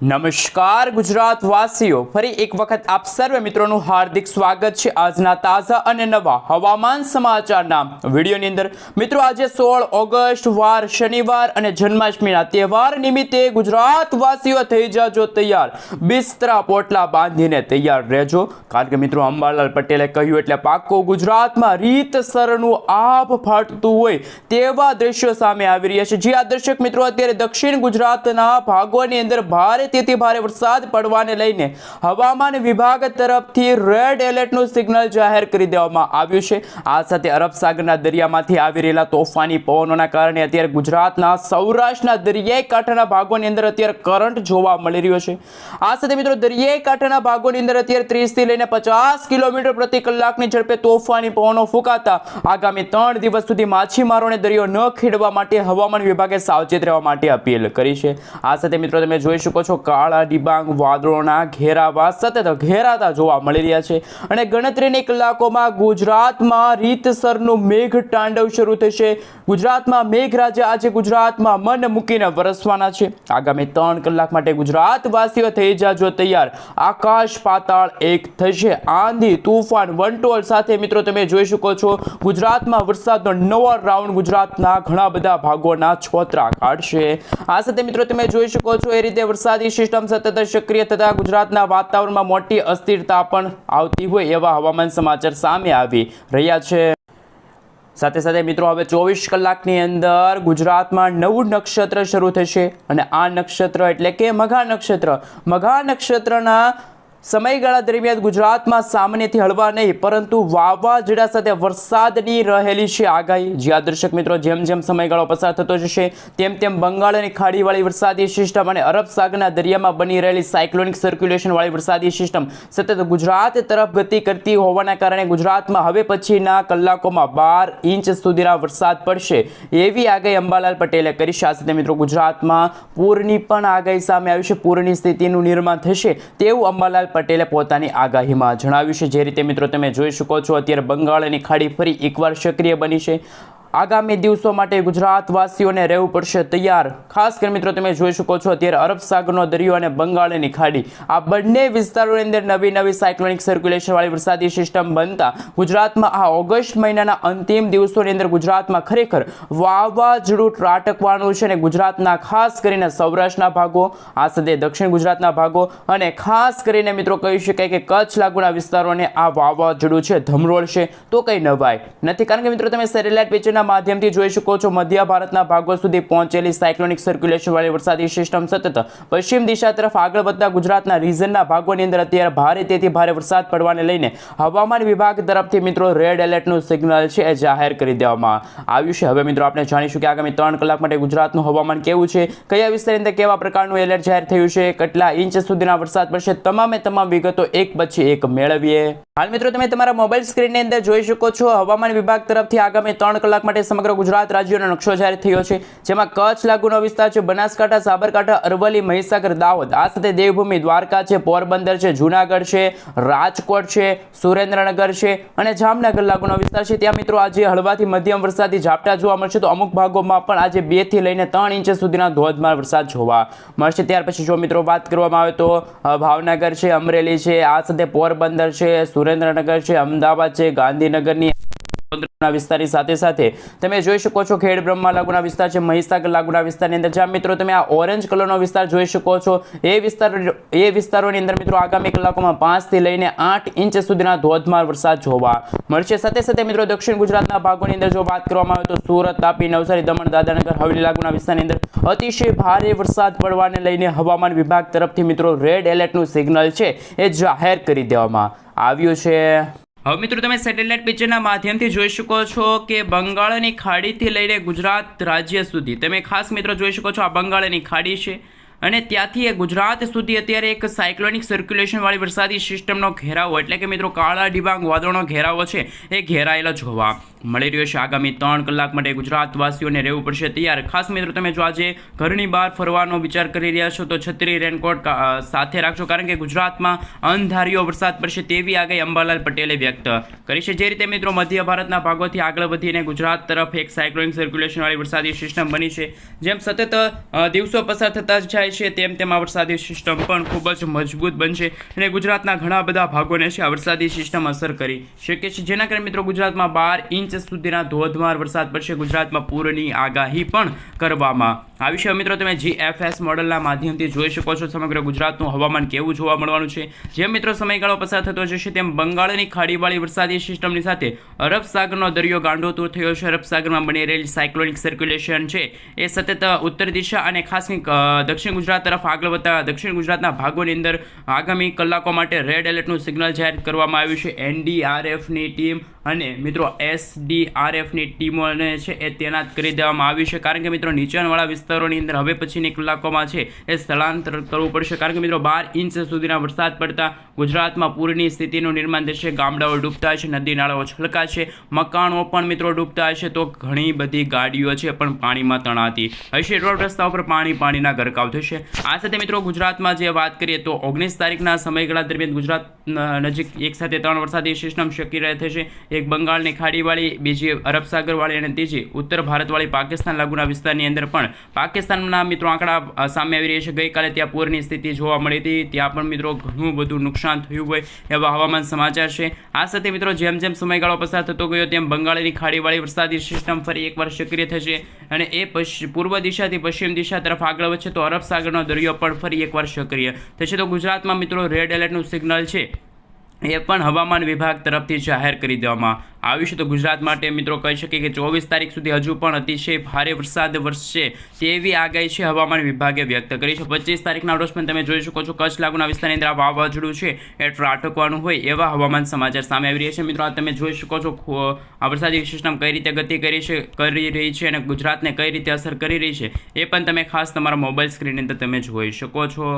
નમસ્કાર ગુજરાત વાસીઓ ફરી એક વખત આપ સર્વે મિત્રોનું હાર્દિક સ્વાગત છે. આજના તાજા અને નવા હવામાન સમાચારના વિડીયોની અંદર મિત્રો, આજે સોળ ઓગસ્ટ, વાર શનિવાર અને જન્માષ્ટમીના તહેવાર નિમિત્તે ગુજરાત વાસીઓ થઈ જાજો તૈયાર. બિસ્તરા પોટલા બાંધીને તૈયાર રહેજો. કારણ કે મિત્રો, અંબાલાલ પટેલે કહ્યું એટલે પાકો ગુજરાતમાં રીતસરનું આભ ફાટતું હોય તેવા દ્રશ્યો સામે આવી રહ્યા છે. જે આ દર્શક મિત્રો, અત્યારે દક્ષિણ ગુજરાતના ભાગોની અંદર ભારેથી ભારે વરસાદ પડવાને લઈને હવામાન વિભાગ તરફથી રેડ એલર્ટનું સિગ્નલ જાહેર કરી દેવામાં આવ્યું છે. આ સાથે અરબ સાગરના દરિયામાંથી આવી રહેલા તોફાની પવનોના કારણે અત્યારે ગુજરાતના સૌરાષ્ટ્રના દરિયાઈ કાંઠાના ભાગોની અંદર અત્યારે કરંટ જોવા મળી રહ્યો છે. આ સાથે મિત્રો દરિયાઈ કાંઠાના ભાગોની અંદર અત્યારે ત્રીસથી લઈને પચાસ કિલોમીટર પ્રતિ કલાકની ઝડપે તોફાની પવનો ફૂંકાતા આગામી ત્રણ દિવસ સુધી માછીમારોને દરિયો ન ખેડવા માટે હવામાન વિભાગે સાવચેત રહેવા માટે અપીલ કરી છે. આ સાથે મિત્રો તમે જોઈ શકો છો કાળા ડિબાંગ વાદળોના ઘેરાવા સતત ઘેરાતા જોવા મળી રહ્યા છે અને ગણતરીની કલાકોમાં ગુજરાતમાં રીતસરનું મેઘ તાંડવ શરૂ થશે. ગુજરાતમાં મેઘરાજા આજે ગુજરાતમાં મન મૂકીને વરસવાના છે. આગામી ત્રણ કલાક માટે ગુજરાતવાસીઓ થઈ જાજો તૈયાર. આકાશ પાતાળ એક થશે. આંધી, તુફાન, વંટોળ સાથે મિત્રો તમે જોઈ શકો છો. ગુજરાતમાં વરસાદનો નવો રાઉન્ડ ગુજરાતના ઘણા બધા ભાગોના છોતરા કાઢશે. આ સાથે મિત્રો તમે જોઈ શકો છો એ રીતે વરસાદી સિસ્ટમ સતત સક્રિય થતાં ગુજરાતના વાતાવરણમાં મોટી અસ્થિરતા પણ આવતી હોય એવા હવામાન સમાચાર સામે આવી રહ્યા છે. સાથે સાથે મિત્રો, હવે ચોવીસ કલાકની અંદર ગુજરાતમાં નવું નક્ષત્ર શરૂ થશે અને આ નક્ષત્ર એટલે કે મઘા નક્ષત્ર. મઘા નક્ષત્રના સમયગાળા દરમિયાન ગુજરાતમાં સામાન્યથી હળવા નહીં, પરંતુ વાવાઝોડા સાથે વરસાદની રહેલી છે આગાહી. જ્યાં દર્શક મિત્રો, જેમ જેમ સમયગાળો પસાર થતો જશે, તેમ તેમ બંગાળ અને ખાડીવાળી વરસાદી સિસ્ટમ અને અરબ સાગરના દરિયામાં બની રહેલી સાયક્લોનિક સર્ક્યુલેશનવાળી વરસાદી સિસ્ટમ સતત ગુજરાત તરફ ગતિ કરતી હોવાના કારણે ગુજરાતમાં હવે પછીના કલાકોમાં બાર ઇંચ સુધીના વરસાદ પડશે. એવી આગાહી અંબાલાલ પટેલે કરી છે. મિત્રો, ગુજરાતમાં પૂરની પણ આગાહી સામે આવી છે. પૂરની સ્થિતિનું નિર્માણ થશે તેવું અંબાલાલ પટેલે પોતાની આગાહીમાં જણાવ્યું છે. જે રીતે મિત્રો તમે જોઈ શકો છો, અત્યારે બંગાળની ખાડી ફરી એકવાર સક્રિય બની છે. આગામી દિવસો માટે ગુજરાતવાસીઓને રહેવું પડશે તૈયાર. ખાસ કરીને મિત્રો તમે જોઈ શકો છો, અત્યારે અરબ સાગરનો દરિયો અને બંગાળની ખાડી. આ બંને વિસ્તારોની અંદર નવી નવી સાયક્લોનિક સર્ક્યુલેશનવાળી વરસાદી સિસ્ટમ બનતા ગુજરાતમાં આ ઓગસ્ટ મહિનાના અંતિમ દિવસોની અંદર ગુજરાતમાં ખરેખર વાવાઝોડું ત્રાટકવાનું છે અને ગુજરાતના ખાસ કરીને સૌરાષ્ટ્રના ભાગો, આ સાથે દક્ષિણ ગુજરાતના ભાગો અને ખાસ કરીને મિત્રો કહી શકાય કે કચ્છ લાગુના વિસ્તારોને આ વાવાઝોડું છે ધમરોળશે તો કંઈ નવાય નથી. કારણ કે મિત્રો તમે સેટેલાઇટ પિક્ચરના માધ્યમથી જોઈ શકો છો, મધ્ય ભારતના ભાગો સુધી પહોંચેલી સાયક્લોનિક સર્ક્યુલેશનવાળી વરસાદી સિસ્ટમ સતત પશ્ચિમ દિશા તરફ આગળ વધતા ગુજરાતના રીઝનના ભાગોની અંદર અત્યારે ભારે તેથી ભારે વરસાદ પડવાને લઈને હવામાન વિભાગ તરફથી મિત્રો રેડ એલર્ટનું સિગ્નલ છે એ જાહેર કરી દેવામાં આવ્યું છે. હવે મિત્રો આપણે જાણીશું કે આગામી ત્રણ કલાક માટે ગુજરાતનું હવામાન કેવું છે, કયા વિસ્તારની અંદર કેવા પ્રકારનું એલર્ટ જાહેર થયું છે, કેટલા ઇંચ સુધીના વરસાદ પડશે, તમામે તમામ વિગતો એક પછી એક મેળવીએ. હાલ મિત્રો, તમે તમારા મોબાઈલ સ્ક્રીનની અંદર જોઈ શકો છો, હવામાન વિભાગ તરફથી આગામી ત્રણ કલાક માટે સમગ્ર ગુજરાત રાજ્યનો નકશો જાહેર થયો છે, જેમાં કચ્છ, લાગુનો વિસ્તાર છે, બનાસકાંઠા, સાબરકાંઠા, અરવલ્લી, મહીસાગર, દાહોદ, આ સાથે દેવભૂમિ, દ્વારકા છે, પોરબંદર છે, જૂનાગઢ છે, રાજકોટ છે, સુરેન્દ્રનગર છે અને જામનગર, લાગુનો વિસ્તાર છે. ત્યાં મિત્રો, આજે હળવાથી મધ્યમ વરસાદથી ઝાપટા જોવા મળશે. તો અમુક ભાગોમાં પણ આજે બેથી લઈને ત્રણ ઇંચ સુધીના ધોધમાર વરસાદ જોવા મળશે. ત્યાર પછી જો મિત્રો વાત કરવામાં આવે તો ભાવનગર છે, અમરેલી છે, આ સાથે પોરબંદર છે સુરેન્દ્રનગર છે અમદાવાદ છે ગાંધીનગરની વિસ્તારની સાથે સાથે તમે જોઈ શકો છો ખેડ બ્રહ્મા લાગુના વિસ્તાર છે, મહીસાગર લાગુના વિસ્તારની અંદર જ્યાં મિત્રો તમે આ ઓરેન્જ કલરનો વિસ્તાર જોઈ શકો છો. એ વિસ્તાર, એ વિસ્તારોની અંદર મિત્રો આગામી કલાકોમાં પાંચથી લઈને આઠ ઇંચ સુધીના ધોધમાર વરસાદ જોવા મળશે. સાથે સાથે મિત્રો દક્ષિણ ગુજરાતના ભાગોની અંદર જો વાત કરવામાં આવે તો સુરત, તાપી, નવસારી, દમણ દાદાનગર હવેલી લાગુના વિસ્તારની અંદર અતિશય ભારે વરસાદ પડવાને લઈને હવામાન વિભાગ તરફથી મિત્રો રેડ એલર્ટનું સિગ્નલ છે, એ જાહેર કરી દેવામાં આવ્યું છે. હવે મિત્રો, તમે સેટેલાઇટ પિક્ચરના માધ્યમથી જોઈ શકો છો કે બંગાળની ખાડીથી લઈને ગુજરાત રાજ્ય સુધી. તમે ખાસ મિત્રો જોઈ શકો છો આ બંગાળની ખાડી છે અને ત્યાંથી એ ગુજરાત સુધી અત્યારે એક સાયક્લોનિક સર્ક્યુલેશનવાળી વરસાદી સિસ્ટમનો ઘેરાવો, એટલે કે મિત્રો, કાળા ડિબાંગ વાદળોનો ઘેરાવો છે, એ ઘેરાયેલો જોવા મળી રહ્યો છે આગામી ત્રણ કલાક માટે ગુજરાતવાસીઓને રહેવું પડશે તૈયાર. ખાસ મિત્રો, તમે જો આજે ઘરની બહાર ફરવાનો વિચાર કરી રહ્યા છો, તો છત્રી રેનકોટ સાથે રાખજો, કારણ કે ગુજરાતમાં અણધાર્યો વરસાદ પડશે તેવી આગાહી અંબાલાલ પટેલે વ્યક્ત કરી છે. જે રીતે મિત્રો, મધ્ય ભારતના ભાગોથી આગળ વધીને ગુજરાત તરફ એક સાયક્લોનિક સર્ક્યુલેશનવાળી વરસાદી સિસ્ટમ બની છે. જેમ સતત દિવસો પસાર થતા જાય છે, તેમ તેમ આ વરસાદી સિસ્ટમ પણ ખૂબ જ મજબૂત બનશે અને ગુજરાતના ઘણા બધા ભાગોને છે આ વરસાદી સિસ્ટમ અસર કરી શકે છે. જેના કારણે મિત્રો, ગુજરાતમાં બાર ઇંચ સુધીના ધોધમાર વરસાદ પડશે. ગુજરાતમાં પૂરની આગાહી પણ કરવામાં આવી છે. મિત્રો, તમે જીએફએસ મોડલના માધ્યમથી જોઈ શકો છો. સમગ્ર ગુજરાતનું હવામાન કેવું જોવા મળવાનું છે. જેમ મિત્રો, સમયગાળો પસાર થતો જશે, તેમ બંગાળની ખાડીવાળી વરસાદી સિસ્ટમની સાથે અરબ સાગરનો દરિયો ગાંડોતુર થયો છે. અરબ સાગરમાં બની રહેલી સાયક્લોનિક સર્ક્યુલેશન છે. એ સતત ઉત્તર દિશા અને ખાસ દક્ષિણ ગુજરાત તરફ આગળ વધતા દક્ષિણ ગુજરાતના ભાગોની અંદર આગામી કલાકો માટે રેડ એલર્ટનું સિગ્નલ જાહેર કરવામાં આવ્યું છે. એનડીઆરએફની ટીમ અને મિત્રો એસડીઆરએફની ટીમોને છે એ તૈનાત કરી દેવામાં આવી છે. કારણ કે મિત્રો નીચાણવાળા વિસ્તારોની અંદર હવે પછીની કલાકોમાં છે એ સ્થળાંતર કરવું પડશે. કારણ કે મિત્રો બાર ઇંચ સુધીના વરસાદ પડતા ગુજરાતમાં પૂરની સ્થિતિનું નિર્માણ થશે. ગામડાઓ ડૂબતા છે, નદી નાળાઓ છલકાશે, મકાનો પણ મિત્રો ડૂબતા હશે તો ઘણી બધી ગાડીઓ છે પણ પાણીમાં તણાતી હશે. રોડ રસ્તા ઉપર પાણી પાણીના ગરકાવ થશે. આ સાથે મિત્રો ગુજરાતમાં જે વાત કરીએ તો ઓગણીસ તારીખના સમયગાળા દરમિયાન ગુજરાત નજીક એક સાથે ત્રણ વરસાદી સિસ્ટમ શકી રહે થશે. એક બંગાળની ખાડીવાળી, બીજી અરબ સાગરવાળી અને ત્રીજી ઉત્તર ભારતવાળી પાકિસ્તાન લાગુના વિસ્તારની અંદર પણ પાકિસ્તાનના મિત્રો આંકડા સામે આવી રહ્યા છે. ગઈકાલે ત્યાં પૂરની સ્થિતિ જોવા મળી હતી. ત્યાં પણ મિત્રો ઘણું બધું નુકસાન થયું હોય એવા હવામાન સમાચાર છે. આ સાથે મિત્રો જેમ જેમ સમયગાળો પસાર થતો ગયો, તેમ બંગાળની ખાડીવાળી વરસાદી સિસ્ટમ ફરી એકવાર સક્રિય થશે અને એ પૂર્વ દિશાથી પશ્ચિમ દિશા તરફ આગળ વધશે તો અરબ સાગરનો દરિયો પણ ફરી એકવાર સક્રિય થશે. તો ગુજરાતમાં મિત્રો રેડ એલર્ટનું સિગ્નલ છે. એ પણ હવામાન વિભાગ તરફથી જાહેર કરી દેવામાં આવ્યું છે. તો ગુજરાત માટે મિત્રો કહી શકીએ કે ચોવીસ તારીખ સુધી હજુ પણ અતિશય ભારે વરસાદ વરસશે તેવી આગાહી છે હવામાન વિભાગે વ્યક્ત કરી છે. પચીસ તારીખના રોજ પણ તમે જોઈ શકો છો કચ્છ લાગુના વિસ્તારની અંદર આ વાવાઝોડું છે. એ ત્રાટકવાનું હોય એવા હવામાન સમાચાર સામે આવી રહ્યા છે. મિત્રો, આ તમે જોઈ શકો છો આ વરસાદી સિસ્ટમ કઈ રીતે ગતિ કરી છે, કરી રહી છે અને ગુજરાતને કઈ રીતે અસર કરી રહી છે એ પણ તમે ખાસ તમારા મોબાઈલ સ્ક્રીનની અંદર તમે જોઈ શકો છો.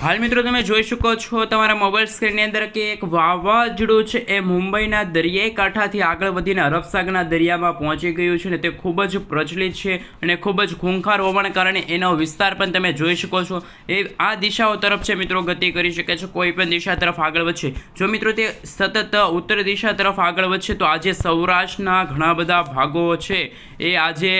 હાલ મિત્રો તમે જોઈ શકો છો તમારા મોબાઈલ સ્ક્રીનની અંદર કે એક વાવાઝોડું છે એ મુંબઈના દરિયાઈ કાંઠાથી આગળ વધીને અરબસાગરના દરિયામાં પહોંચી ગયું છે અને તે ખૂબ જ પ્રચલિત છે અને ખૂબ જ ખૂંખાર હોવાને કારણે એનો વિસ્તાર પણ તમે જોઈ શકો છો. એ આ દિશાઓ તરફ છે મિત્રો ગતિ કરી શકે છે, કોઈ પણ દિશા તરફ આગળ વધશે. જો મિત્રો તે સતત ઉત્તર દિશા તરફ આગળ વધશે તો આજે સૌરાષ્ટ્રના ઘણા બધા ભાગો છે એ આજે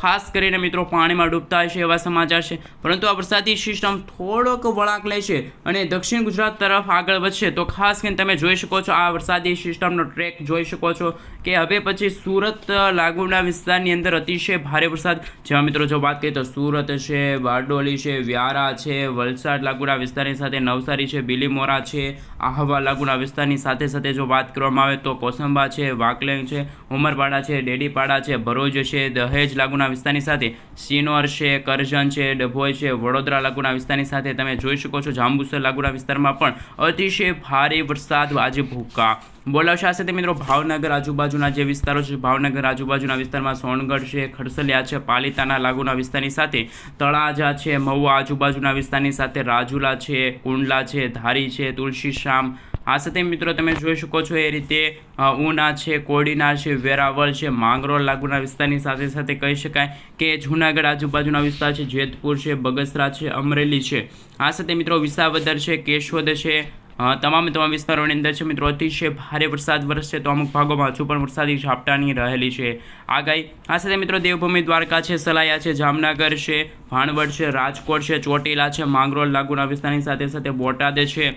ખાસ કરીને મિત્રો પાણીમાં ડૂબતા હશે એવા સમાચાર છે. પરંતુ આ વરસાદી સિસ્ટમ થોડોક વળાંક લે છે અને દક્ષિણ ગુજરાત તરફ આગળ વધશે. તો ખાસ કરીને તમે જોઈ શકો છો આ વરસાદી સિસ્ટમનો ટ્રેક જોઈ શકો છો કે હવે પછી સુરત લાગુના વિસ્તારની અંદર અતિશય ભારે વરસાદ. જેમાં મિત્રો જો વાત કરીએ તો સુરત છે, બારડોલી છે, વ્યારા છે, વલસાડ લાગુના વિસ્તારની સાથે નવસારી છે, બિલીમોરા છે આહવા લાગુના વિસ્તારની સાથે સાથે જો વાત કરવામાં આવે તો કોસંબા છે, વાકલેંગ છે, ઉમરપાડા છે, ડેડીપાડા છે, ભરૂચ છે, દહેજ લાગુના વિસ્તારની સાથે સિનોર છે, કરજણ છે, ડભોઈ છે, વડોદરા લાગુના વિસ્તારની સાથે તમે જોઈ શકો છો. જાંબુસર લાગુના વિસ્તારમાં પણ અતિશય ભારે વરસાદ, આજે ભૂકા બોલાવશે આ સાથે મિત્રો? ભાવનગર આજુબાજુના જે વિસ્તારો છે, ભાવનગર આજુબાજુના વિસ્તારમાં સોનગઢ છે, ખડસલિયા છે, પાલિતાના લાગુના વિસ્તારની સાથે તળાજા છે, મહુવા આજુબાજુના વિસ્તારની સાથે રાજુલા છે, કુંડલા છે, ધારી છે, તુલસી શામ આ સાથે મિત્રો તમે જોઈ શકો છો એ રીતે ઉના છે, કોડીના છે, વેરાવળ છે, માંગરોળ લાગુના વિસ્તારની સાથે સાથે કહી શકાય કે જૂનાગઢ આજુબાજુના વિસ્તાર છે, જેતપુર છે, બગસરા છે, અમરેલી છે. આ સાથે મિત્રો વિસાવદર છે, કેશોદ છે તમામ તમામ વિસ્તારોની અંદર છે મિત્રો અતિશય ભારે વરસાદ વરસશે તો અમુક ભાગોમાં હજુ પણ વરસાદી ઝાપટાની રહેલી છે આગાહી. આ સાથે મિત્રો દેવભૂમિ દ્વારકા છે, સલાયા છે, જામનગર છે, ભાણવડ છે, રાજકોટ છે, ચોટીલા છે, માંગરોળ, લાગુના વિસ્તારની સાથે સાથે બોટાદ છે.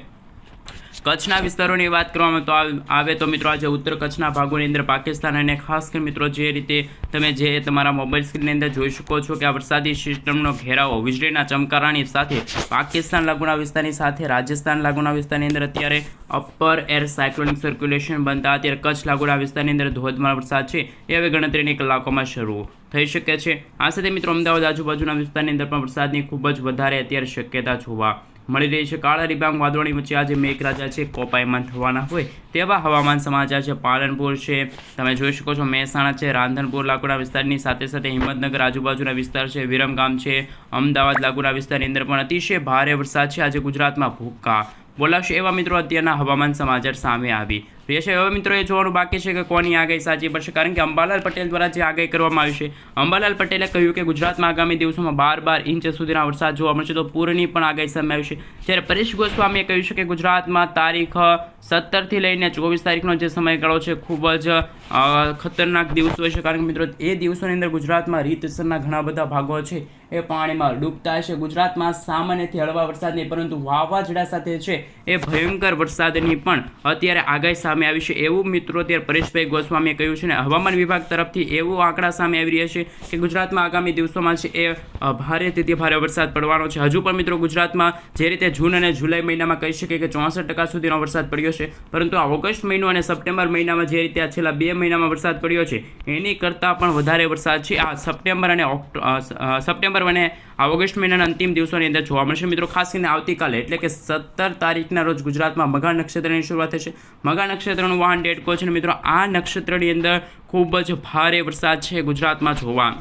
કચ્છના વિસ્તારોની વાત કરવામાં તો આવ- તો મિત્રો આજે ઉત્તર કચ્છના ભાગોની અંદર પાકિસ્તાન અને ખાસ કરીને મિત્રો જે રીતે તમે જે તમારા મોબાઈલ સ્ક્રીનની અંદર જોઈ શકો છો કે આ વરસાદી સિસ્ટમનો ઘેરાવો, વીજળીના ચમકારાની સાથે પાકિસ્તાન લાગુના વિસ્તારની સાથે રાજસ્થાન લાગુના વિસ્તારની અંદર અત્યારે અપર એર સાયક્લોનિક સર્ક્યુલેશન બનતા, અત્યારે કચ્છ લાગુના વિસ્તારની અંદર ધોધમાર વરસાદ છે, એ હવે ગણતરીની કલાકોમાં શરૂ થઈ શકે છે. આ સાથે મિત્રો અમદાવાદ આજુબાજુના વિસ્તારની અંદર પણ વરસાદની ખૂબ જ વધારે અત્યારે શક્યતા જોવા મળી રહી છે. કાળા ડિબાંગ વાદળોની વચ્ચે આજે મેઘરાજા છે કોપાયમાન થવાના હોય તેવા હવામાન સમાચાર છે. પાલનપુર છે, તમે જોઈ શકો છો, મહેસાણા છે, રાંધનપુર લાગુના વિસ્તારની સાથે સાથે હિંમતનગર આજુબાજુના વિસ્તાર છે. વિરમગામ છે, અમદાવાદ લાગુના વિસ્તારની અંદર પણ અતિશય ભારે વરસાદ છે. આજે ગુજરાતમાં ભૂક્કા બોલાવશે એવા મિત્રો અત્યારના હવામાન સમાચાર સામે આવી રહેશે હવે મિત્રો એ જોવાનું બાકી છે કે કોની આગાહી સાચી પડશે. કારણ કે અંબાલાલ પટેલ દ્વારા જે આગાહી કરવામાં આવી છે, અંબાલાલ પટેલે કહ્યું કે ગુજરાતમાં આગામી દિવસોમાં બાર બાર ઇંચ સુધીના વરસાદ જોવા મળશે, તો પૂરની પણ આગાહી સામે આવી છે. જ્યારે પરેશ ગોસ્વામીએ કહ્યું છે કે ગુજરાતમાં તારીખ સત્તરથી લઈને ચોવીસ તારીખનો જે સમયગાળો છે, ખૂબ જ ખતરનાક દિવસો છે. કારણ કે મિત્રો, એ દિવસોની અંદર ગુજરાતમાં રીતસરના ઘણા બધા ભાગો છે. એ પાણીમાં ડૂબતા છે ગુજરાતમાં સામાન્યથી હળવા વરસાદ નહીં પરંતુ વાવાઝોડા સાથે છે એ ભયંકર વરસાદની પણ અત્યારે આગાહી સામે આવી છે. એવું મિત્રો અત્યારે પરેશભાઈ ગોસ્વામીએ કહ્યું છે ને હવામાન વિભાગ તરફથી એવું આંકડા સામે આવી રહ્યા છે કે ગુજરાતમાં આગામી દિવસોમાં છે એ ભારે ભારેથી ભારે વરસાદ પડવાનો છે. હજુ પણ મિત્રો ગુજરાતમાં જે રીતે જૂન અને જુલાઈ મહિનામાં કહી શકીએ કે ચોસઠ ટકા સુધીનો વરસાદ પડ્યો છે પરંતુ આ ઓગસ્ટ મહિનો અને સપ્ટેમ્બર મહિનામાં જે રીતે આ છેલ્લા બે મહિનામાં વરસાદ પડ્યો છે એની કરતાં પણ વધારે વરસાદ છે. આ સપ્ટેમ્બર અને ઓક્ટો અ, સ- અ, સપ્ટેમ્બર અને ઓગસ્ટ મહિનાના અંતિમ દિવસોની અંદર જોવા મળશે. મિત્રો, ખાસ કરીને આવતીકાલે, એટલે કે સત્તર તારીખના રોજ ગુજરાતમાં મઘા નક્ષત્રની શરૂઆત થશે. મઘા નક્ષત્રનું વાહન ડેટકો છે? મિત્રો, આ નક્ષત્રની અંદર ખૂબ જ ભારે વરસાદ છે ગુજરાતમાં જોવા.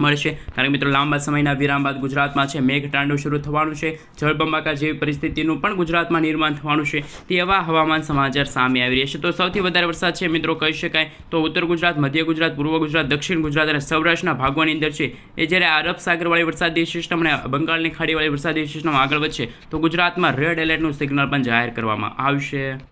મળશે કારણ કે મિત્રો, લાંબા સમયના વિરામ બાદ ગુજરાતમાં છે મેઘતાંડવ શરૂ થવાનું છે. જળબંબાકાર જેવી પરિસ્થિતિનું પણ ગુજરાતમાં નિર્માણ થવાનું છે. તેવા હવામાન સમાચાર સામે આવી રહ્યા છે. તો સૌથી વધારે વરસાદ છે મિત્રો, કહી શકાય તો ઉત્તર ગુજરાત, મધ્ય ગુજરાત, પૂર્વ ગુજરાત, દક્ષિણ ગુજરાત અને સૌરાષ્ટ્રના ભાગોની અંદર છે. એ જ્યારે અરબ સાગરવાળી વરસાદી સિસ્ટમ અને બંગાળની ખાડીવાળી વરસાદી સિસ્ટમ આગળ વધશે, તો ગુજરાતમાં રેડ એલર્ટનું સિગ્નલ પણ જાહેર કરવામાં આવશે.